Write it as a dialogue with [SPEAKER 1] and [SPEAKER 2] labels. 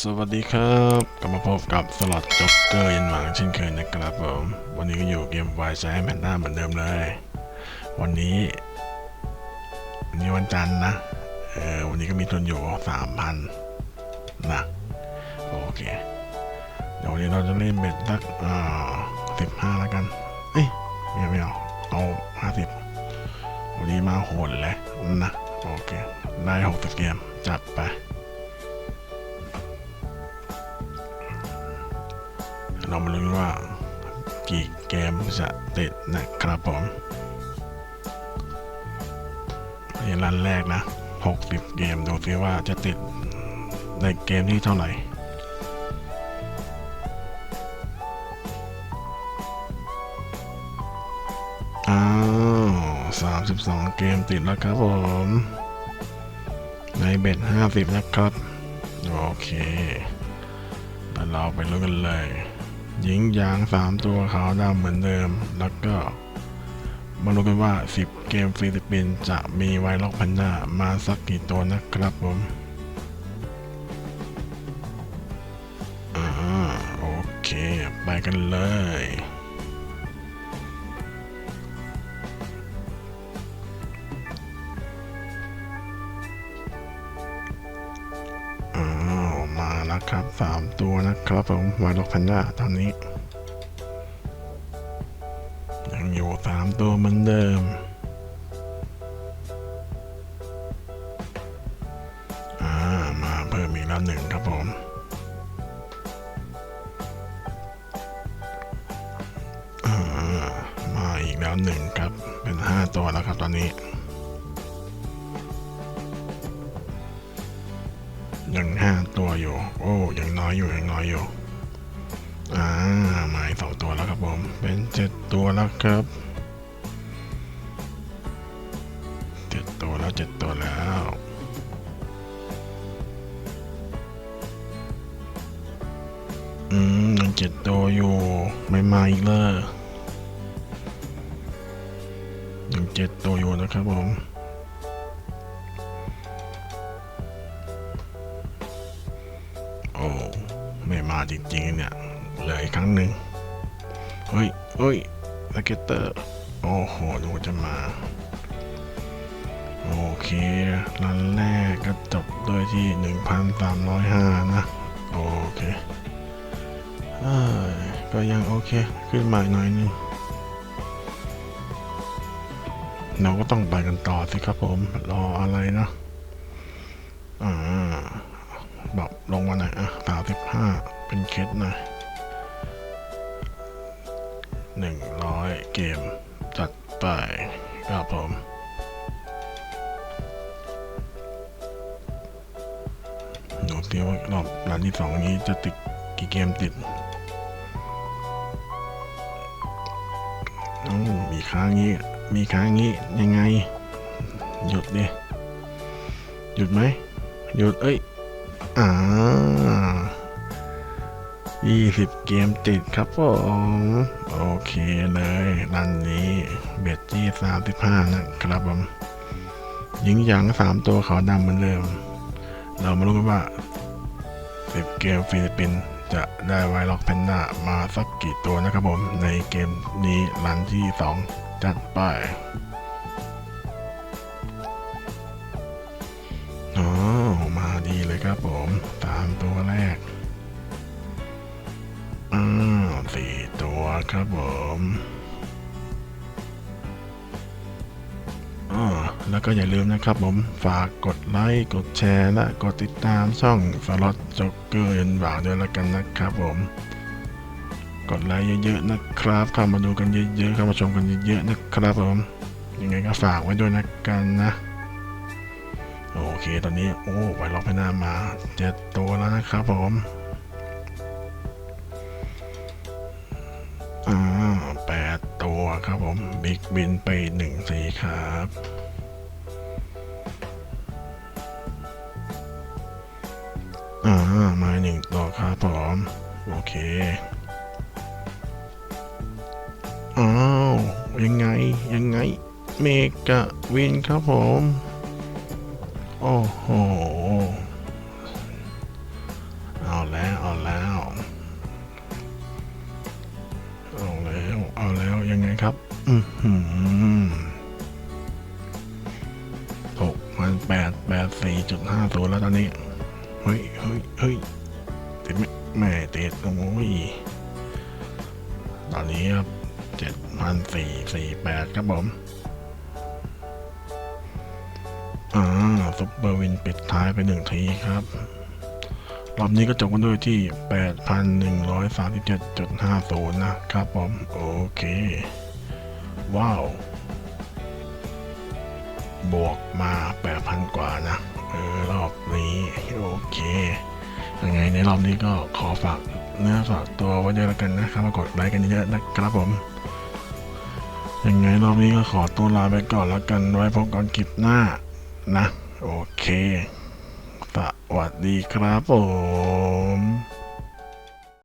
[SPEAKER 1] สวัสดีครับกลับมาพบกับสล็อตจ็อกเกอร์ยันหวังเช่นเคยนะครับผมวันนี้ก็อยู่เกมวายแซมแพนด้าเหมือนเดิมเลย วันนี้วันนี้วันจันทร์นะเออวันนี้ก็มีทุนอยู่สามพันนะโอเค เดี๋ยววันนี้เราจะเล่นเบ็ดสักอ่าสิบห้าแล้วกัน เอ้ยไม่เอาไม่เอาเอาห้าสิบวันนี้มาโหดเลยนะโอเค ได้หกสิบเกมจัดไป เรามาลุ้นว่ากี่เกมจะติดนะครับผมนี่รันแรกนะ 60 เกม ดูซิว่าจะติดในเกมที่เท่าไหร่อ้าว32 เกมติดแล้วครับผม ในเบ็ด50 นะครับ โอเคแล้วเราไปลุ้นกันเลย หญิงยางสามตัวขาวดำเหมือนเดิม แล้วก็มารู้กันว่า 10 เกมฟิลิปปินส์จะมีไวล็อกพันหน้ามาสักกี่ตัวนะครับผมอ่าโอเค ไปกันเลย ครับสามตัวนะครับผมไวล็อกพันด้าตอนนี้ ยังอยู่สามตัวเหมือนเดิมมาเพิ่มอีกแล้วหนึ่งครับผมมาอีกแล้วหนึ่งครับ เป็นห้าตัวแล้วครับตอนนี้ยังห้า โอ้ยังน้อยอยู่ยังน้อยอยู่อ่ามาอีกสองตัวแล้วครับผม เป็นเจ็ดตัวแล้วครับเจ็ดตัวแล้วเจ็ดตัวแล้วอืมยังเจ็ดตัวอยู่ไม่มาอีกเลยยังเจ็ดตัวอยู่นะครับผม ไม่มาจริงๆเนี่ยเหลืออีกครั้งหนึ่งเฮ้ยเฮ้ยสเก็ตเตอร์ โอ้โหดูจะมา โอเครันแรกก็จบด้วยที่ 1,305 นะ โอเคเอ้ยก็ยังโอเค ขึ้นมาหน่อยนึงเราก็ต้องไปกันต่อสิครับผม รออะไรนะอ่า แบบลงมาหน่อยอะสามสิบห้าเป็นเคสหน่อยหนึ่งร้อยเกม จัดไปครับผมดูสิว่ารอบร้านที่สองนี้จะติดกี่เกมติดเอ้มีค้างงี้ มีค้างงี้ยังไง หยุดดิ หยุดไหม หยุด เอ้ย อ่า20 เกมติดครับผม โอเคเลยรันนี้เบ็ดที่35 นะครับผมหญิงหยางสามตัวขาวดำเหมือนเดิม เรามารู้กันว่า 10 เกมฟิลิปปินส์จะได้ไวล็อกแพนด้ามาสักกี่ตัวนะครับผม ในเกมนี้รันที่ 2 จัดไป ครับผมตามตัวแรกอ้าวสี่ตัวครับผมอ๋อแล้วก็อย่าลืมนะครับผมฝากกดไลค์กดแชร์และกดติดตามช่องสล็อตจ็อกเกอร์ยันบ่าวด้วยล้วกันนะครับผมกดไลค์เยอะๆนะครับเข้ามาดูกันเยอะๆเข้ามาชมกันเยอะๆนะครับผมยังไงก็ฝากไว้ด้วยนะกันนะ โอเคตอนนี้ โอ้ไวล็อกพนามาเจ็ดตัวแล้วนะครับผมอ่าแปดตัวครับผม บิ๊กบินไปหนึ่งสีครับอ่ามาหนึ่งตัวครับผมโอเคอ้าวยังไงยังไง เมกะวินครับผม โอ้โห เอาแล้ว เอาแล้ว เอาแล้ว เอาแล้วยังไงครับ อืมหกพันแปดแปดสี่จุดห้าตัวแล้วตอนนี้ เฮ้ยเฮ้ยเฮ้ยติดไม่ไม่ติดโอ้ยตอนนี้ครับเจ็ดพันสี่สี่แปดครับผม อ่าซุปเปอร์วินปิดท้ายไปหนึ่งทีครับ รอบนี้ก็จบกันด้วยที่ 8,137.50 นะครับผม โอเค ว้าว บวกมา 8,000 กว่านะ เออ รอบนี้ โอเค ยังไงในรอบนี้ก็ขอฝากเนื้อฝากตัวไว้ด้วยแล้วกันนะครับมากดไลค์กันเยอะๆนะครับผมยังไงรอบนี้ก็ขอตัวลาไปก่อนแล้วกันไว้พบกันคลิปหน้า นะ โอเค สวัสดีครับผม